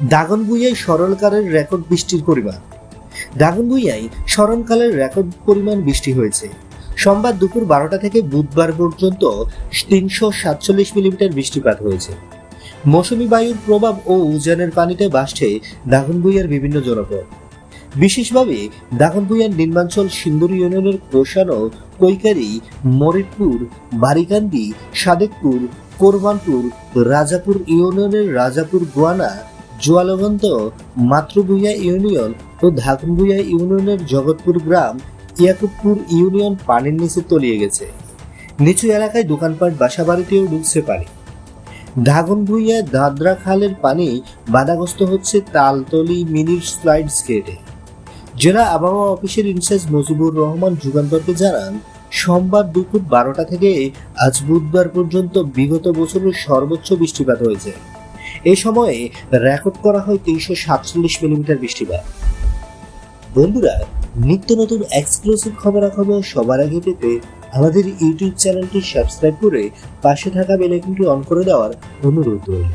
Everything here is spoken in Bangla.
দাগনভূঞায় সরলকালের রেকর্ড বৃষ্টির পরিমাণ। দাগনভূঞায় স্মরণকালের রেকর্ড পরিমাণ বৃষ্টি হয়েছে। সোমবার দুপুর বারোটা থেকে বুধবার পর্যন্ত তিনশো সাতচল্লিশ মিলিমিটার বৃষ্টিপাত হয়েছে। মৌসুমী বায়ুর প্রভাব ও উজানের পানিতে ভাসছে দাগনভূঞার বিভিন্ন জনপদ। বিশেষভাবে দাগনভূঞার নির্মাঞ্চল সিন্দুর ইউনিয়নের কোষানো কৈকারি মরিদপুর বারিকান্দি, সাদেকপুর, কোরবানপুর, রাজাপুর ইউনিয়নের রাজাপুর, গোয়ানা জোয়ালগন্ত মাতৃভূঞা ইউনিয়ন ও ধাকনভূঞা ইউনিয়নের জগৎপুর গ্রাম ইয়াকুবপুর ইউনিয়ন পানির নিচে তলিয়ে গেছে। নিচু এলাকায় দোকানপাট, বাসাবাড়িতেও ডুবছে পানি। ধাগনভূঞা দাদরা খালের পানি বাধাগ্রস্ত হচ্ছে তালতলি মিনির স্লাইডস স্কেটে জেলা আবহাওয়া অফিসের ইনচার্জ মুজিবুর রহমান যুগান্তরকে জানান, সোমবার দুপুর বারোটা থেকে আজ বুধবার পর্যন্ত বিগত বছরের সর্বোচ্চ বৃষ্টিপাত হয়েছে। এই সময়ে রেকর্ড করা হয় তিনশো সাতচল্লিশ মিলিমিটার বৃষ্টিপাত। বন্ধুরা, নিত্য নতুন এক্সক্লুসিভ খবরাখবর সবার আগে পেতে আমাদের ইউটিউব চ্যানেলটি সাবস্ক্রাইব করে পাশে থাকা বেল আইকনটি অন করে দেওয়ার অনুরোধ রইল।